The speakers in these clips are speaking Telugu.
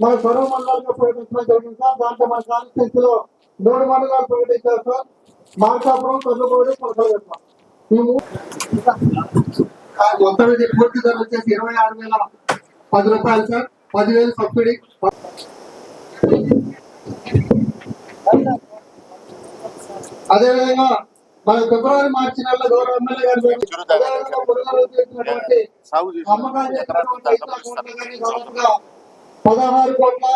మన స్వరం మండలాలుగా ప్రకటించడం జరిగింది సార్. దాంట్లో మన కాన్స్టిట్యూన్సీలో మూడు మండలాలు ప్రకటించారు సార్. మార్కాపురం కొల్లగూడి కొలకలగట్ల ఈ మొత్తం ఇది పూర్తి ధర వచ్చేసి ఇరవై ఆరు వేల పది రూపాయలు సార్. పదివేలు సబ్సిడీ. అదేవిధంగా మన ఫిబ్రవరి మార్చి నెలలో గౌరవ ఎమ్మెల్యే గారు పెట్టి- అదేవిధంగా పురుగలు చేసినటువంటి అమ్మకాలు చేసినటువంటి పదహారు కోట్ల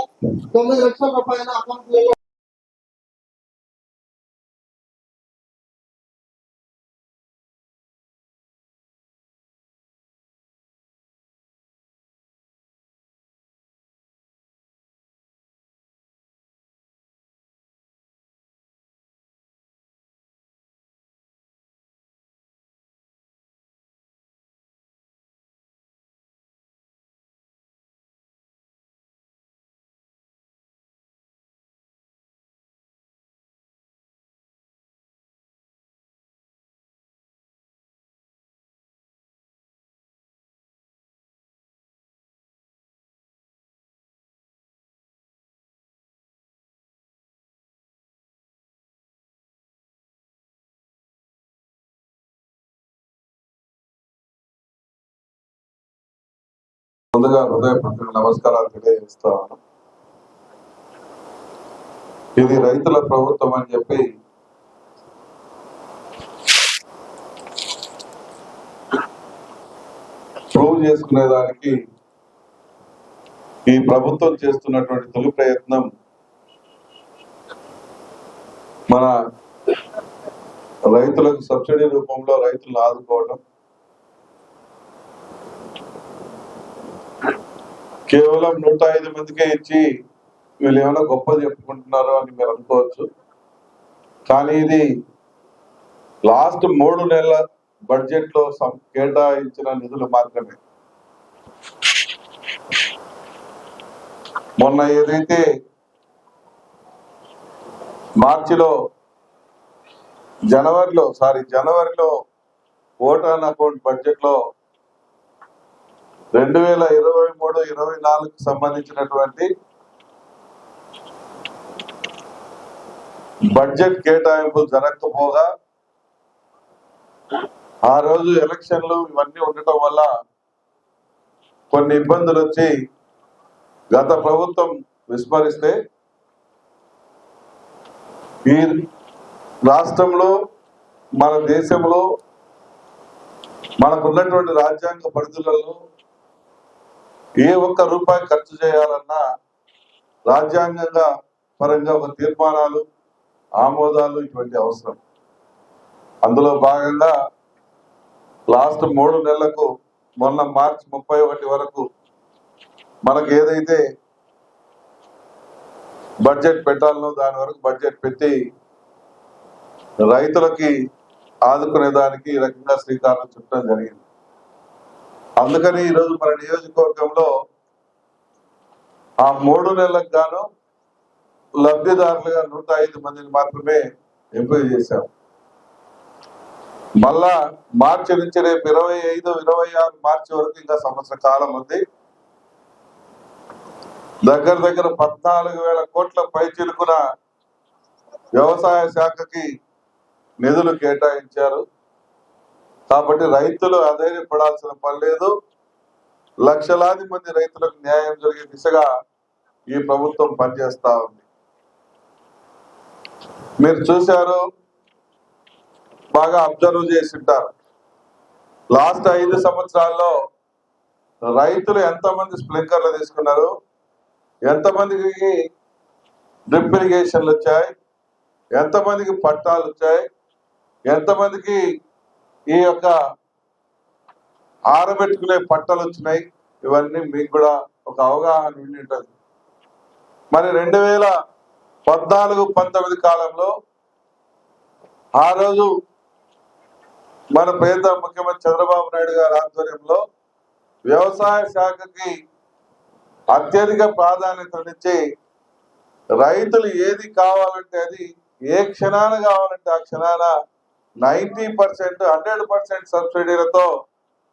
తొమ్మిది లక్షల రూపాయల అకౌంట్లలో ముందుగా హృదయపూర్వక నమస్కారాలు తెలియజేస్తాను ఇది రైతుల ప్రభుత్వం అని చెప్పి ప్రూవ్ చేసుకునే దానికి ఈ ప్రభుత్వం చేస్తున్నటువంటి తొలి ప్రయత్నం మన రైతులకు సబ్సిడీ రూపంలో రైతులను ఆదుకోవడం కేవలం నూట ఐదు మందికే ఇచ్చి వీళ్ళు ఏమైనా గొప్ప చెప్పుకుంటున్నారు అని మీరు అనుకోవచ్చు. కానీ ఇది లాస్ట్ మూడు నెలల బడ్జెట్లో సం- కేటాయించిన నిధులు మాత్రమే. మొన్న ఏదైతే మార్చిలో జనవరిలో సారీ జనవరిలో ఓటాన్ అకౌంట్ బడ్జెట్లో రెండు వేల ఇరవై మూడు ఇరవై నాలుగు సంబంధించినటువంటి బడ్జెట్ కేటాయింపులు జరగకపోగా ఆ రోజు ఎలక్షన్లు ఇవన్నీ ఉండటం వల్ల కొన్ని ఇబ్బందులు వచ్చి గత ప్రభుత్వం విస్మరిస్తే ఈ రాష్ట్రంలో మన దేశంలో మనకున్నటువంటి రాజ్యాంగ పరిధులలో ఏ ఒక్క రూపాయి ఖర్చు చేయాలన్నా రాజ్యాంగంగా పరంగా ఒక తీర్మానాలు ఆమోదాలు ఇటువంటి అవసరం. అందులో భాగంగా లాస్ట్ మూడు నెలలకు మొన్న మార్చి ముప్పై ఒకటి వరకు మనకు ఏదైతే బడ్జెట్ పెట్టాలనో దాని వరకు బడ్జెట్ పెట్టి రైతులకి ఆదుకునే దానికి ఈ రకంగా శ్రీకారం చుట్టడం జరిగింది. అందుకని ఈరోజు మన నియోజకవర్గంలో ఆ మూడు నెలలకు గాను లబ్ధిదారులుగా నూట ఐదు మందిని మాత్రమే ఎంపిక చేశాం. మళ్ళా మార్చి నుంచి రేపు ఇరవై ఐదు ఇరవై ఆరు మార్చి వరకు ఇంకా సంవత్సర కాలం ఉంది. దగ్గర దగ్గర పద్నాలుగు వేల కోట్ల పైచిలుకున వ్యవసాయ శాఖకి నిధులు కేటాయించారు. కాబట్టి రైతులు అధైర్యపడాల్సిన పని లేదు. లక్షలాది మంది రైతులకు న్యాయం జరిగే దిశగా ఈ ప్రభుత్వం పనిచేస్తా ఉంది. మీరు చూశారు బాగా అబ్జర్వ్ చేసి ఉంటారు. లాస్ట్ ఐదు సంవత్సరాల్లో రైతులు ఎంతమంది స్ప్రింక్లర్లు తీసుకున్నారు? ఎంతమందికి డ్రిప్ ఇరిగేషన్లు వచ్చాయి? ఎంతమందికి పట్టాలు వచ్చాయి? ఎంతమందికి ఈ యొక్క ఆరబెట్టుకునే పట్టలు వచ్చినాయి. ఇవన్నీ మీకు కూడా ఒక అవగాహన ఉండి ఉంటుంది మరి రెండు వేల పద్నాలుగు పంతొమ్మిది కాలంలో ఆ రోజు మన పేద ముఖ్యమంత్రి చంద్రబాబు నాయుడు గారి ఆధ్వర్యంలో వ్యవసాయ శాఖకి అత్యధిక ప్రాధాన్యతనిచ్చి రైతులు ఏది కావాలంటే అది ఏ క్షణాన కావాలంటే ఆ క్షణాన నైంటీ పర్సెంట్ హండ్రెడ్ పర్సెంట్ సబ్సిడీలతో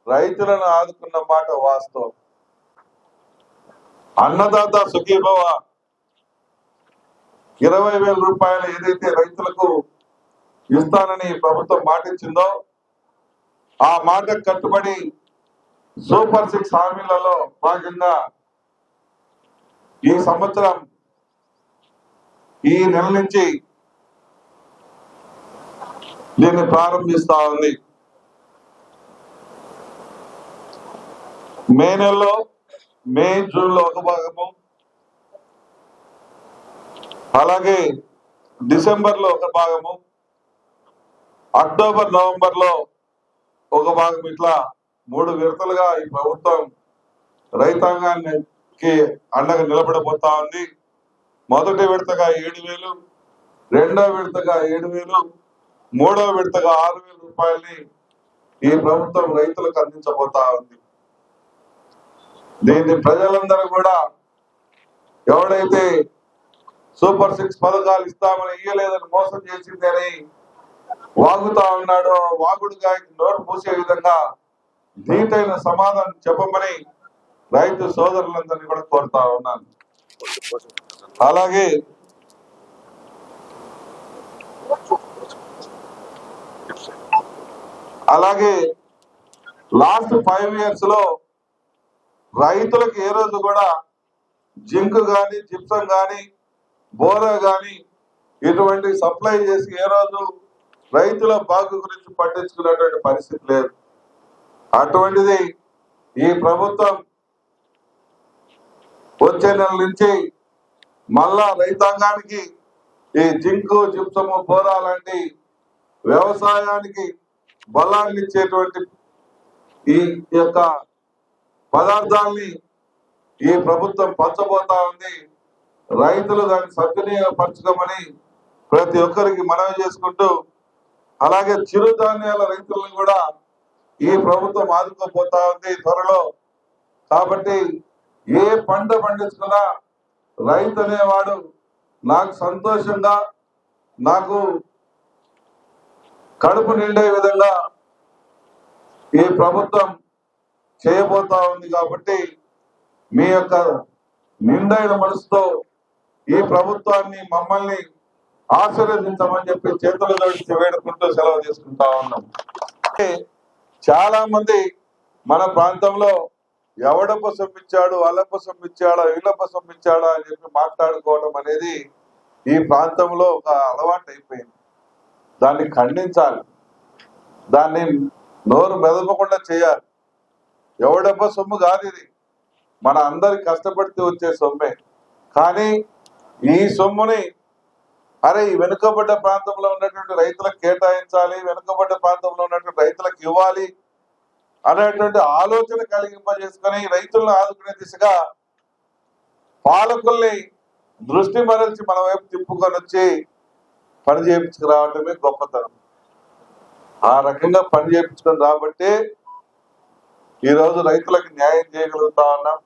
రైతులను ఆదుకున్న మాట వాస్తవం. అన్నదాత సుఖీభవ. ఇరవై వేల రూపాయలు ఏదైతే రైతులకు ఇస్తానని ప్రభుత్వం మాటిచ్చిందో ఆ మాట కట్టుబడి సూపర్ సిక్స్ హామీలలో భాగంగా ఈ సంవత్సరం ఈ నెల నుంచి దీన్ని ప్రారంభిస్తా ఉంది. మే నెలలో మే జూన్లో ఒక భాగము. అలాగే డిసెంబర్లో ఒక భాగము. అక్టోబర్ నవంబర్లో ఒక భాగం. ఇట్లా మూడు విడతలుగా ఈ ప్రభుత్వం రైతాంగానికి అండగా నిలబడబోతా ఉంది. మొదటి విడతగా ఏడు వేలు రెండో విడతగా ఏడు వేలు మూడో విడతగా ఆరు వేల రూపాయలని ఈ ప్రభుత్వం రైతులకు అందించబోతా ఉంది. దీన్ని ప్రజలందరూ కూడా ఎవడైతే సూపర్ సిక్స్ పథకాలు ఇస్తామని ఇయ్యలేదని మోసం చేసిందని వాగుతా ఉన్నాడో వాగుడుగా నోరు మూసే విధంగా ధీటైన సమాధానం చెప్పమని రైతు సోదరులందరినీ కూడా కోరుతా ఉన్నాను. అలాగే అలాగే లాస్ట్ ఫైవ్ ఇయర్స్లో రైతులకు ఏ రోజు కూడా జింక్ గాని జిప్సం గాని బోరా గాని ఇటువంటి సప్లై చేసి ఏ రోజు రైతుల బాగు గురించి పట్టించుకున్నటువంటి పరిస్థితి లేదు. అటువంటిది ఈ ప్రభుత్వం వచ్చే నెల నుంచి మళ్ళా రైతాంగానికి ఈ జింకు జిప్సము బోరా లాంటి వ్యవసాయానికి బలాన్ని ఇచ్చేటువంటి ఈ యొక్క పదార్థాల్ని ఈ ప్రభుత్వం పంచబోతా ఉంది. రైతులు దాన్ని సద్వినియోగపరచుకోమని ప్రతి ఒక్కరికి మనవి చేసుకుంటూ అలాగే చిరుధాన్యాల రైతులను కూడా ఈ ప్రభుత్వం ఆదుకోపోతా ఉంది త్వరలో. కాబట్టి ఏ పంట పండించుకున్నా రైతు అనేవాడు నాకు సంతోషంగా నాకు కడుపు నిండే విధంగా ఈ ప్రభుత్వం చేయబోతా ఉంది కాబట్టి మీ యొక్క నిండైన మనసుతో ఈ ప్రభుత్వాన్ని మమ్మల్ని ఆశీర్వదించమని చెప్పి చేతులు జోడించి వేడుకుంటూ సెలవు తీసుకుంటా ఉన్నాం. చాలా మంది మన ప్రాంతంలో ఎవడప్ప సొమ్మిచ్చాడు అల్లప్ప సొమ్మిచ్చాడా ఇళ్ళప్ప సొమ్మిచ్చాడా అని చెప్పి మాట్లాడుకోవడం అనేది ఈ ప్రాంతంలో ఒక అలవాటు అయిపోయింది దాన్ని ఖండించాలి. దాన్ని నోరు మెదపకుండా చేయాలి. ఎవడెబ్బ సొమ్ము కాదు ఇది. మన అందరి కష్టపడితే వచ్చే సొమ్మే. కానీ ఈ సొమ్ముని అరే ఈ వెనుకబడ్డ ప్రాంతంలో ఉన్నటువంటి రైతులకు కేటాయించాలి వెనుకబడ్డ ప్రాంతంలో ఉన్నటువంటి రైతులకు ఇవ్వాలి అనేటువంటి ఆలోచన కలిగింపజేసుకొని రైతులను ఆదుకునే దిశగా పాలకుల్ని దృష్టి మరల్చి మన వైపు తిప్పుకొని వచ్చి పని చేయించుకురావటమే గొప్పతనం. ఆ రకంగా పని చేయించుకొని రాబట్టే ఈ రోజు రైతులకు న్యాయం చేయగలుగుతా ఉన్నాం.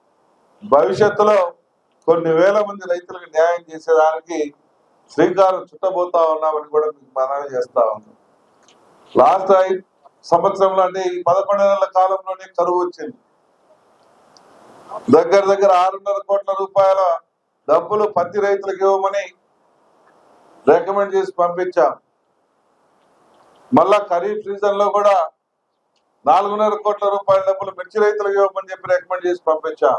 భవిష్యత్తులో కొన్ని వేల మంది రైతులకు న్యాయం చేసేదానికి శ్రీకారం చుట్టబోతా ఉన్నామని కూడా మీకు మనవి చేస్తా ఉన్నాం. లాస్ట్ సంవత్సరంలో అంటే ఈ పదకొండు నెలల కాలంలోనే కరువు వచ్చింది. దగ్గర దగ్గర ఆరున్నర కోట్ల రూపాయల డబ్బులు పత్తి రైతులకు ఇవ్వమని రికమెండ్ చేసి పంపించాం. మళ్ళా ఖరీఫ్ సీజన్లో కూడా నాలుగున్నర కోట్ల రూపాయల డబ్బులు మిర్చి రైతులకు ఇవ్వమని చెప్పి రికమెండ్ చేసి పంపించాం.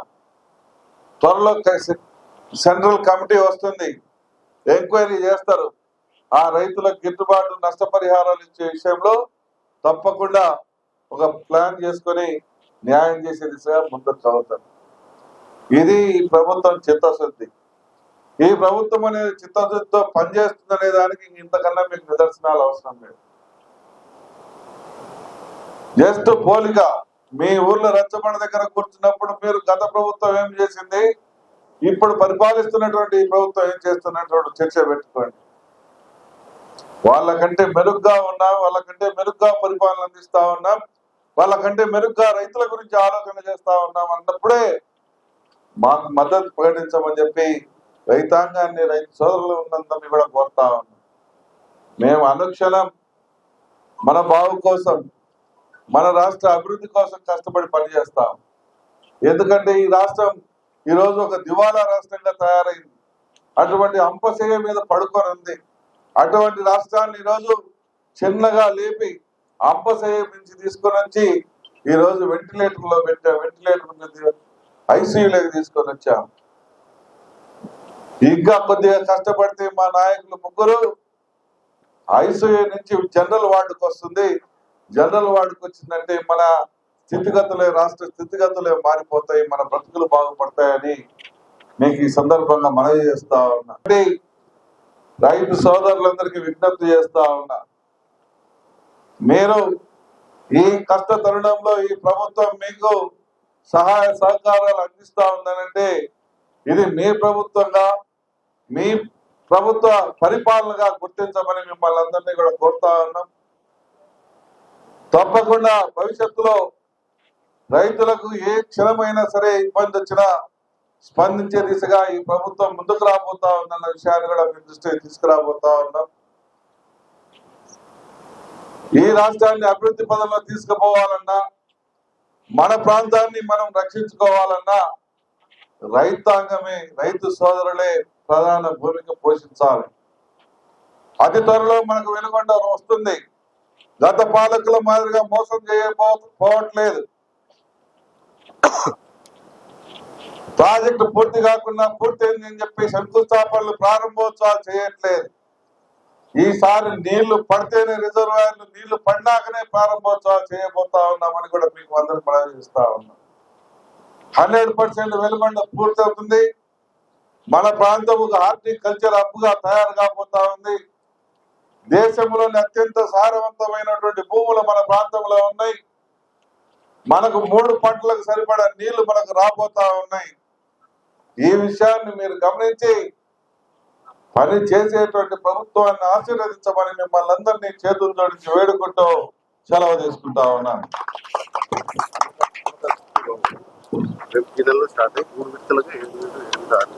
త్వరలో సెంట్రల్ కమిటీ వస్తుంది. ఎంక్వైరీ చేస్తారు. ఆ రైతులకు గిట్టుబాటు నష్టపరిహారాలు ఇచ్చే విషయంలో తప్పకుండా ఒక ప్లాన్ చేసుకొని న్యాయం చేసే దిశగా ముందుకు చదువుతారు ఇది ప్రభుత్వం చిత్తశుద్ధి. ఈ ప్రభుత్వం అనేది చిత్తశుద్ధితో పనిచేస్తుందనే దానికి ఇంతకన్నా మీకు నిదర్శనాలు అవసరం లేదు. జస్ట్ పోలిక మీ ఊర్లో రచ్చబండ దగ్గర కూర్చున్నప్పుడు మీరు గత ప్రభుత్వం ఏం చేసింది? ఇప్పుడు పరిపాలిస్తున్నటువంటి ఈ ప్రభుత్వం ఏం చేస్తున్నటువంటి చర్చ పెట్టుకోండి. వాళ్ళకంటే మెరుగ్గా ఉన్నాం వాళ్ళకంటే మెరుగ్గా పరిపాలన అందిస్తా ఉన్నాం వాళ్ళకంటే మెరుగ్గా రైతుల గురించి ఆలోచన చేస్తా ఉన్నాం అన్నప్పుడే మాకు మద్దతు ప్రకటించమని చెప్పి రైతాంగాన్ని రైతు సోదరులు ఉన్నంత కూడా కోరుతా ఉన్నాం. మేము అనుక్షణం మన బావు కోసం మన రాష్ట్ర అభివృద్ధి కోసం కష్టపడి పనిచేస్తాం. ఎందుకంటే ఈ రాష్ట్రం ఈరోజు ఒక దివాలా రాష్ట్రంగా తయారైంది. అటువంటి అంపశయ మీద పడుకొని ఉంది అటువంటి రాష్ట్రాన్ని ఈరోజు చిన్నగా లేపి అంపశయ నుంచి తీసుకొని వచ్చి ఈరోజు వెంటిలేటర్లో వెంటిలేటర్ పెట్టా వెంటిలేటర్ ఐసీయూలోకి తీసుకొని వచ్చాం. ఇంకా కొద్దిగా కష్టపడితే మా నాయకులు ముగ్గురు. ఐసీఏ నుంచి జనరల్ వార్డుకు వస్తుంది. జనరల్ వార్డుకు వచ్చిందంటే మన స్థితిగతులే రాష్ట్ర స్థితిగతులే మారిపోతాయి. మన బ్రతుకులు బాగుపడతాయని మీకు ఈ సందర్భంగా మనవి చేస్తా ఉన్నా. అంటే రైతు సోదరులందరికీ విజ్ఞప్తి చేస్తా ఉన్నా. మీరు ఈ కష్ట తరుణంలో ఈ ప్రభుత్వం మీకు సహాయ సహకారాలు అందిస్తా ఉందనంటే ఇది మీ ప్రభుత్వంగా మీ ప్రభుత్వ పరిపాలనగా గుర్తించమని మిమ్మల్ని అందరినీ కూడా కోరుతా ఉన్నాం. తప్పకుండా భవిష్యత్తులో రైతులకు ఏ క్షణమైనా సరే ఇబ్బంది వచ్చినా స్పందించే దిశగా ఈ ప్రభుత్వం ముందుకు రాబోతా ఉందన్న విషయాన్ని కూడా మీ దృష్టికి తీసుకురాబోతా ఉన్నాం. ఈ రాష్ట్రాన్ని అభివృద్ధి పదంలో తీసుకుపోవాలన్నా మన ప్రాంతాన్ని మనం రక్షించుకోవాలన్నా రైతాంగమే రైతు సోదరులే ప్రధాన భూమిక పోషించాలి. అతి త్వరలో మనకు వెనుకొండ వస్తుంది. గత పాలకుల మాదిరిగా మోసం చేయకపోవట్లేదు ప్రాజెక్టు పూర్తి కాకుండా పూర్తయింది అని చెప్పి శంకుస్థాపనలు ప్రారంభోత్సవాలు చేయట్లేదు. ఈసారి నీళ్ళు పడితేనే రిజర్వాయర్లు నీళ్ళు పడినాకనే ప్రారంభోత్సవాలు చేయబోతా ఉన్నామని కూడా మీకు అందరూ ప్రవేశిస్తా ఉన్నాం. హండ్రెడ్ పర్సెంట్ వెలుగొండ పూర్తవుతుంది. మన ప్రాంతం ఒక హార్టికల్చర్ హబ్ తయారు కాబోతా ఉంది. దేశంలోని అత్యంత సారవంతమైనటువంటి భూములు మన ప్రాంతంలో ఉన్నాయి. మనకు మూడు పంటలకు సరిపడా నీళ్ళు మనకు రాబోతా ఉన్నాయి. ఈ విషయాన్ని మీరు గమనించి పని చేసేటువంటి ప్రభుత్వాన్ని ఆశీర్వదించమని మిమ్మల్ని అందరినీ చేతులు జోడించి వేడుకుంటూ సెలవు తీసుకుంటా ఉన్నాను. ఈ నెలలో స్టార్ట్ అయ్యి మూడు విడతలుగా ఏడు వేలు ఎనిమిది ఆరు